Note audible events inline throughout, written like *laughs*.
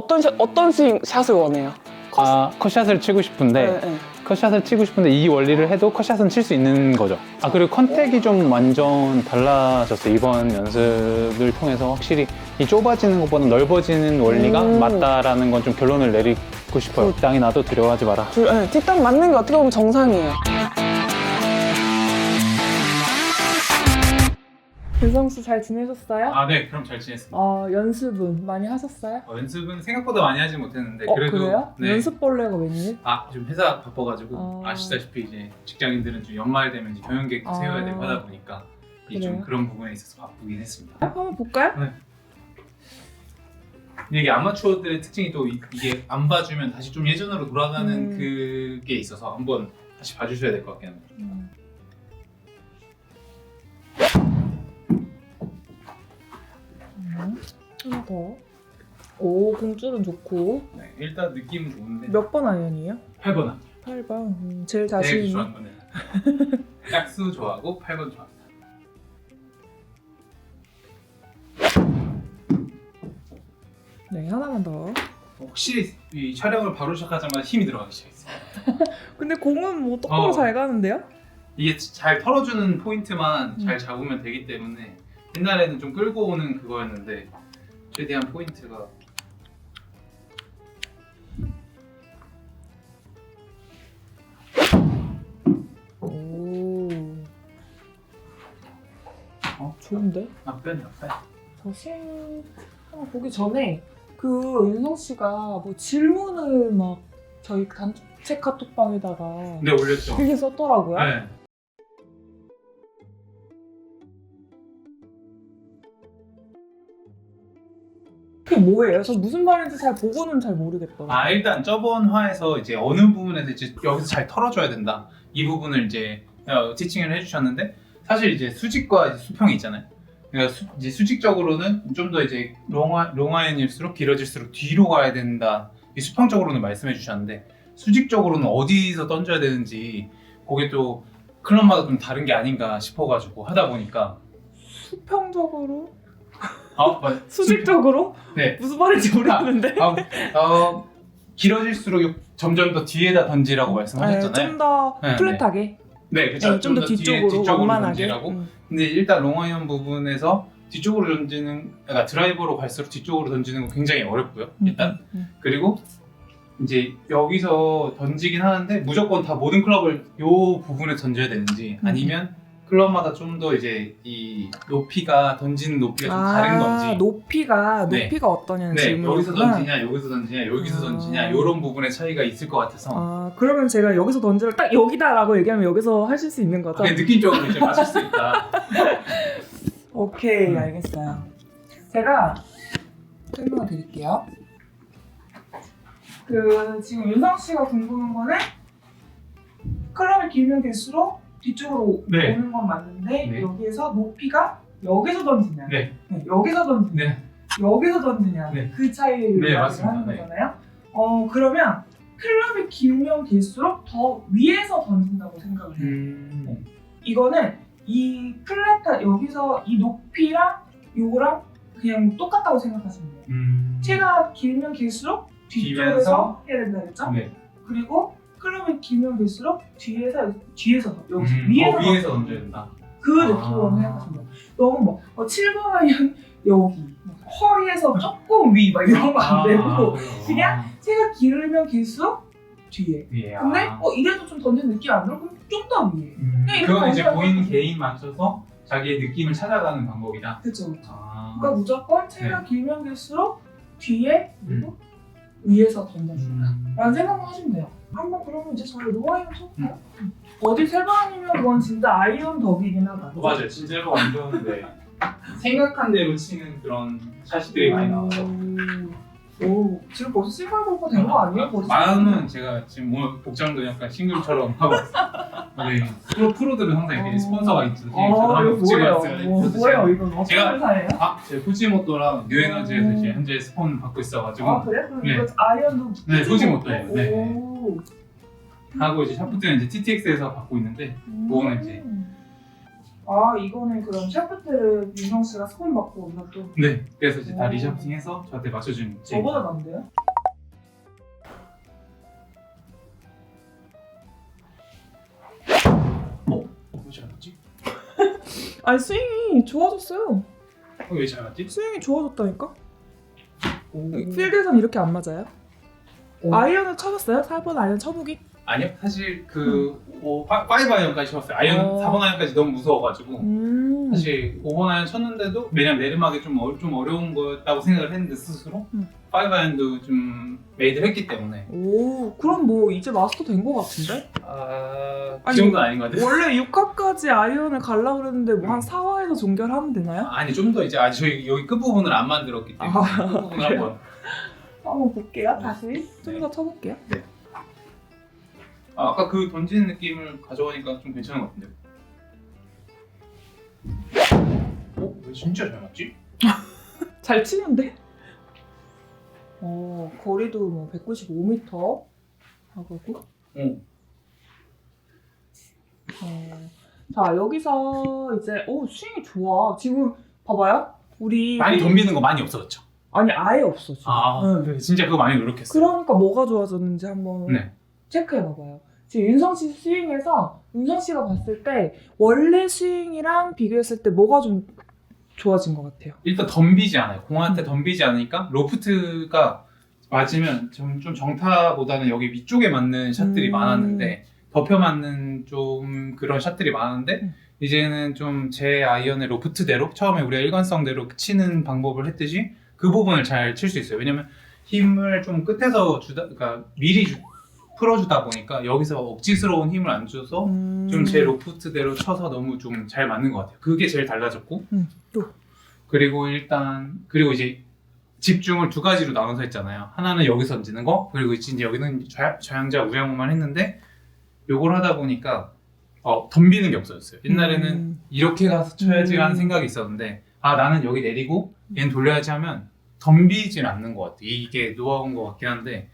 어떤 샷, 어떤 스윙 샷을 원해요? 아, 컷샷을 치고 싶은데 네, 네. 컷샷을 치고 싶은데 이 원리를 해도 컷샷은 칠 수 있는 거죠. 아 그리고 컨택이 좀 완전 달라졌어요. 이번 연습을 통해서 확실히 이 좁아지는 것보다 넓어지는 원리가 음. 맞다라는 건 좀 결론을 내리고 싶어요. 땅이 나도 두려워하지 마라. 둘, 네, 뒷땅 맞는 게 어떻게 보면 정상이에요. 윤성 씨 잘 지내셨어요? 아, 네, 그럼 잘 지냈습니다. 어, 연습은 많이 하셨어요? 어, 연습은 생각보다 많이 하지 못했는데 어, 그래도 그래요? 네. 연습벌레가 웬일? 아, 좀 회사 바빠가지고 어. 아시다시피 이제 직장인들은 좀 연말 되면 이제 경영 계획도 아. 세워야 되고 하다 보니까 좀 그래요? 그런 부분에 있어서 바쁘긴 했습니다. 한번 볼까요? 근데 이게 아마추어들의 특징이 또 이- 이게 안 봐주면 다시 좀 예전으로 돌아가는 음. 그게 있어서 한번 다시 봐주셔야 될 것 같긴 합니다. 음. 음, 하나 더. 오, 공줄은 좋고. 네, 일단 느낌은 좋은데 몇 번 아이언이에요? 8번 8번. 음, 제일 자신 제일 있는. 좋아하는 거는 *laughs* 짝수 좋아하고 8번 좋아합니다. 네, 하나만 더. 확실히 이 촬영을 바로 시작하자마자 힘이 들어가기 시작했어요. *laughs* 근데 공은 뭐 똑바로 어. 잘 가는데요? 이게 잘 털어주는 포인트만 음. 잘 잡으면 되기 때문에 옛날에는 좀 끌고 오는 그거였는데 최대한 포인트가 오. 어? 좋은데? 나쁜 나쁜 저 스윙 한번 보기 전에 그 윤성 씨가 뭐 질문을 막 저희 단체 카톡방에다가 네 올렸죠. *laughs* 되게 썼더라고요. 네. 뭐예요? 저 무슨 말인지 잘 보고는 잘 모르겠더라고요. 아 일단 저번 화에서 이제 어느 부분에서 이제 여기서 잘 털어줘야 된다 이 부분을 이제 어, 티칭을 해주셨는데 사실 이제 수직과 이제 수평이 있잖아요. 그러니까 수, 이제 수직적으로는 좀 더 이제 롱아 롱아이언일수록 길어질수록 뒤로 가야 된다. 이 수평적으로는 말씀해 주셨는데 수직적으로는 어디서 던져야 되는지 그게 또 클럽마다 좀 다른 게 아닌가 싶어가지고 하다 보니까 수평적으로? 아 맞- 수직적으로? 네. 무슨 말인지 모르겠는데. 아, 어, 길어질수록 점점 더 뒤에다 던지라고 말씀하셨잖아요. 좀더 네, 플랫하게. 네, 그렇죠. 좀더 뒤에, 뒤쪽으로 뒤쪽으로. 던지라고. 음. 근데 일단 롱아이언 부분에서 뒤쪽으로 던지는, 그러니까 드라이버로 갈수록 뒤쪽으로 던지는 거 굉장히 어렵고요. 일단 음, 음. 그리고 이제 여기서 던지긴 하는데 무조건 다 모든 클럽을 요 부분에 던져야 되는지 음. 아니면 클럽마다 좀 더 이제 이 높이가 던지는 높이가 좀 다른 건지 아, 높이가 네. 높이가 어떠냐는 네, 여기서 질문이었구나. 던지냐, 여기서 던지냐, 여기서 아. 던지냐 이런 부분의 차이가 있을 것 같아서 아 그러면 제가 여기서 던지를 딱 여기다라고 얘기하면 여기서 하실 수 있는 거죠? 그게 느낌적으로 이제 맞출 수 있다. *laughs* 오케이 음. 알겠어요. 제가 설명을 드릴게요. 그 지금 윤성 씨가 궁금한 거는 클럽이 길면 길수록 뒤쪽으로 네. 오는 건 맞는데 네. 여기에서 높이가 여기서 던지냐, 네. 네, 여기서 던지냐, 네. 여기서 던지냐 네. 그 차이를 네, 맞습니다. 하는 네. 거잖아요. 어 그러면 클럽이 길면 길수록 더 위에서 던진다고 생각을 해요. 음. 이거는 이 플랫타 여기서 이 높이랑 요거랑 그냥 똑같다고 생각하시면 돼요. 음. 채가 길면 길수록 뒤쪽에서? 해야 된다 그랬죠? 네. 그리고 클럽이 길면 길수록 뒤에서 뒤에서 여기 음. 위에서, 어, 위에서 던져야 된다. 그 느낌으로 아. 생각하시면. 너무 뭐 어, 7번 아이언 *laughs* 여기 뭐 허리에서 조금 위 막 이런 거 안 되고 아, 그냥 채가 길면 길수록 뒤에. 예. 근데 아. 어 이래도 좀 던지는 느낌 안 들어? 그럼 좀 더 위에. 음. 그냥 이렇게 그건 이제 던져야 본인 돼. 개인 맞춰서 자기의 느낌을 찾아가는 방법이다. 그쵸. 아. 그러니까 무조건 채가 길면 길수록 뒤에 그리고 위에서 던져준다. 음. 라는 생각만 하시면 돼요. 한번 그러면 이제 저희 로아이언 쳐볼까요? 어디 세 번이면 그건 진짜 아이언 덕이긴 하다. 어, 맞아요. 진짜 이거 완전 네. 생각한 대로 치는 그런 샷들이 많이 나와서. 오, 오, 지금 벌써 싱글 골퍼 된 거 아니에요? 벌써? 마음은 제가 지금 오늘 복장도 약간 싱글처럼 하고. 네. 프로, 프로들은 항상 이렇게 어. 스폰서가 있죠. 어, 이거 뭐예요? 뭐, 뭐예요? 이건 어떤 제가- 회사예요? 아, 제 후지모토랑 뉴에너지에서 음. 이제 현재 스폰 받고 있어가지고 아 그래? 그럼 네. 이거 아이언도 네, 후지 후지모토예요. 먹고? 네. 오. 하고 이제 샤프트는 이제 TTX에서 받고 있는데 그거는 이제- 아 이거는 그럼 샤프트를 윤성 씨가 스폰 받고 온다 또. 네. 그래서 이제 다 오. 리샤프팅해서 저한테 맞춰준 저보다 난데요? 어? 왜잘 맞지? *laughs* 아니 스윙이 좋아졌어요. 왜잘 맞지? 스윙이 좋아졌다니까? 오. 필드에선 이렇게 안 맞아요? 오. 아이언을 쳐봤어요? 4번 아이언 쳐보기? 아니요. 사실 그 오, 파, 5 아이언까지 쳤어요. 아이언 어. 4번 아이언까지 너무 무서워가지고 음. 사실 5번 아이언 쳤는데도 왜냐면 내리막이 좀, 어, 좀 어려운 거였다고 생각을 했는데 스스로 음. 5 아이언도 좀 메이드를 했기 때문에 오 그럼 뭐 이제 마스터 된거 같은데? 아... 그 아니, 정도는 아닌 것 같아요. 원래 6화까지 아이언을 갈라 그랬는데 뭐 한 4화에서 종결하면 되나요? 아니 좀 더 이제 아직 저희 여기 끝부분을 안 만들었기 때문에 아, 끝부분을 한번 한번 볼게요 다시 좀 더 쳐볼게요 아, 아까 그 던지는 느낌을 가져가니까 좀 괜찮은 것 같은데요. 어? 왜 진짜 잘 맞지? *laughs* 잘 치는데? 어 거리도 뭐 195m 하고 응. 어, 자 여기서 이제 오 스윙이 좋아 지금 봐봐요 우리 많이 덤비는 거 많이 없어졌죠? 아니 아예 없어 지금 아, 응. 네, 진짜 그거 많이 노력했어요. 그러니까 뭐가 좋아졌는지 한번 네. 체크해 봐봐요. 지금 윤성 씨 스윙에서 윤성 씨가 봤을 때 원래 스윙이랑 비교했을 때 뭐가 좀 좋아진 것 같아요. 일단 덤비지 않아요. 음. 공한테 덤비지 않으니까 로프트가 맞으면 좀, 좀 정타보다는 여기 위쪽에 맞는 샷들이 음. 많았는데 덮여 맞는 좀 그런 샷들이 많은데 음. 이제는 좀 제 아이언의 로프트대로 처음에 우리가 일관성대로 치는 방법을 했듯이 그 부분을 잘 칠 수 있어요. 왜냐면 힘을 좀 끝에서 주다, 그러니까 미리 주- 풀어주다 보니까 여기서 억지스러운 힘을 안 줘서 음. 좀제 로프트대로 쳐서 너무 좀 잘 맞는 것 같아요. 그게 제일 달라졌고 음, 또. 그리고 일단 그리고 이제 집중을 두 가지로 나눠서 했잖아요. 하나는 여기서 던지는 거 그리고 이제 여기는 좌, 좌양자 우양우만 했는데 요걸 하다 보니까 어, 덤비는 게 없어졌어요. 옛날에는 음. 이렇게 가서 쳐야지 음. 하는 생각이 있었는데 아 나는 여기 내리고 얘는 돌려야지 하면 덤비질 않는 것 같아. 이게 노하우인 것 같긴 한데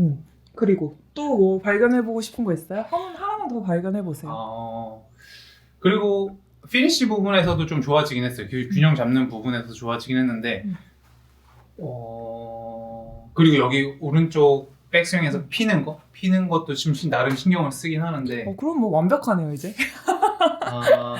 음. 그리고 또 뭐 발견해보고 싶은 거 있어요? 한, 하나만 더 발견해보세요. 어, 그리고 피니시 부분에서도 좀 좋아지긴 했어요. 그 균형 잡는 부분에서 좋아지긴 했는데 음. 어, 그리고 여기 오른쪽 백스윙에서 피는 거 피는 것도 좀 신- *laughs* 나름 신경을 쓰긴 하는데 어, 그럼 뭐 완벽하네요 이제. 아,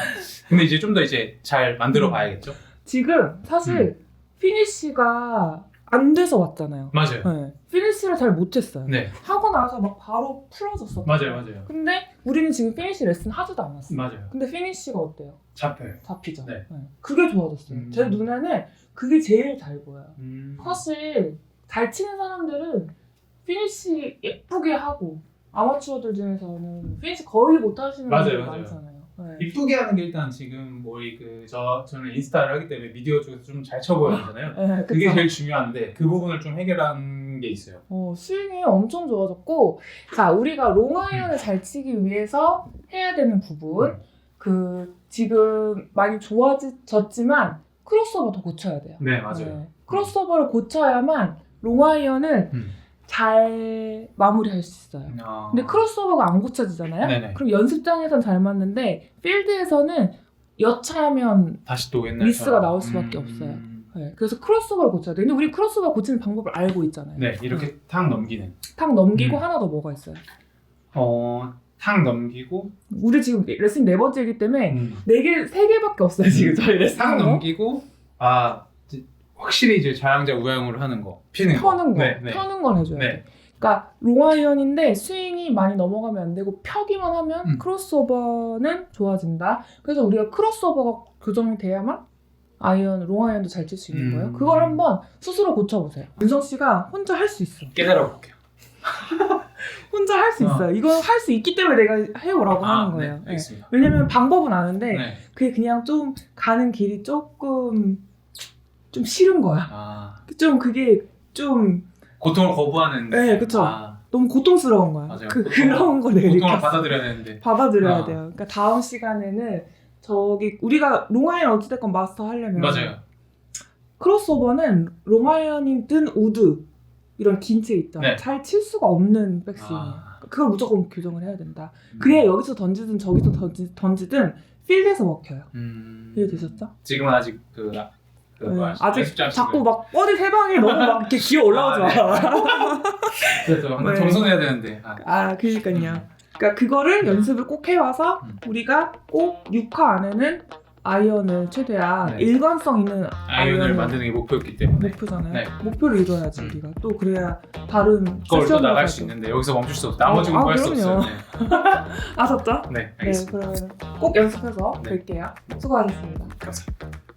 근데 이제 좀 더 이제 잘 만들어 봐야겠죠. 지금 사실 음. 피니쉬가 안 돼서 왔잖아요. 맞아요. 네. 피니쉬를 잘 못했어요. 네, 하고 나서 막 바로 풀어졌어. 맞아요, 맞아요, 근데 우리는 지금 피니쉬 레슨 하지도 않았어. 맞아요. 근데 피니쉬가 어때요? 잡혀요. 잡히죠. 네. 그게 좋아졌어요. 음. 제 눈에는 그게 제일 잘 보여요. 음. 사실 잘 치는 사람들은 피니쉬 예쁘게 하고 아마추어들 중에서는 피니쉬 거의 못 하시는 맞아요, 분들 맞아요. 많잖아요. 네. 이쁘게 하는 게 일단 지금 뭐이 그 저 저는 인스타를 하기 때문에 미디어 쪽에서 좀 잘 쳐보여야 되잖아요. 네, 그게 그쵸? 제일 중요한데 그 부분을 좀 해결한 게 있어요. 어, 스윙이 엄청 좋아졌고, 자, 우리가 롱아이언을 잘 치기 위해서 해야 되는 부분, 음. 그, 지금 많이 좋아졌지만, 크로스오버 더 고쳐야 돼요. 네 맞아요. 네. 크로스오버를 고쳐야만 롱아이언을 음. 잘 마무리할 수 있어요. 아. 근데 크로스오버가 안 고쳐지잖아요? 네네. 그럼 연습장에선 잘 맞는데, 필드에서는 여차하면, 다시 또 옛날 미스가 나올 수밖에 없어요. 네. 그래서 크로스오버를 고쳐야 돼요. 근데 우리 크로스오버 고치는 방법을 알고 있잖아요. 네 이렇게 탁 넘기는. 탁 넘기고 음. 하나 더 뭐가 있어요? 어 탁 넘기고 우리 지금 레슨 네 번째이기 때문에 음. 네 개, 세 개밖에 없어요 지금 저희 레슨 탁. 넘기고 아 확실히 이제 좌양자 우양으로 하는 거 피는 거. 펴는 거, 네, 네. 펴는 건 해줘야 네. 돼. 그러니까 롱아이언인데 스윙이 많이 넘어가면 안 되고 펴기만 하면 음. 크로스오버는 좋아진다. 그래서 우리가 크로스오버가 교정이 돼야만 아이언, 롱아이언도 잘 칠 수 있는 음. 거예요. 그걸 한번 스스로 고쳐보세요. 윤성 씨가 혼자 할 수 있어. 깨달아 볼게요. *laughs* 혼자 할수 어. 있어요. 이건 할 수 있기 때문에 내가 해오라고 하는 거예요. 네, 네. 알겠습니다. 왜냐면 방법은 아는데 네. 그게 그냥 좀 가는 길이 조금 좀 싫은 거야. 아 좀 그게 좀 고통을 거부하는. 네, 그쵸. 아, 너무 고통스러운 거야. 맞아요. 그, 고통- 그런 거 내가 고통을 느꼈어. 받아들여야 되는데. 받아들여야 아. 돼요. 그러니까 다음 시간에는 저기 우리가 롱아이언 어찌됐건 마스터 하려면 맞아요. 크로스오버는 롱아이언이든 우드 이런 긴 채 있잖아. 네. 잘 칠 수가 없는 백스윙이야. 아. 그걸 무조건 교정을 해야 된다. 그래야 여기서 던지든 저기서 던지, 던지든 필드에서 먹혀요. 음, 이해되셨죠? 지금은 아직 그, 아- 그 네, 뭐야, 아직 자꾸. 막 어디 해방이 너무 막 이렇게 기어 올라오지 아, 네. 마. *laughs* 그래서 한번 네. 겸손해야 되는데 아, 아, 그러니까요. 그러니까 그거를 연습을 꼭 해와서 음. 우리가 꼭 6화 안에는 아이언을 최대한 네. 일관성 있는 아이언을 아이언을 만드는 게 목표였기 때문에 목표잖아요. 네. 목표를 이뤄야지 음. 우리가 또 그래야 다른 그걸 또 나갈 가도. 수 있는데 여기서 멈출 수 없다. 나머지 아, 공부할 수 그럼요. 없어요. 아셨죠? 네, *laughs* 네 네, 알겠습니다. 그러면 꼭 연습해서 네. 뵐게요. 수고하셨습니다. 감사합니다.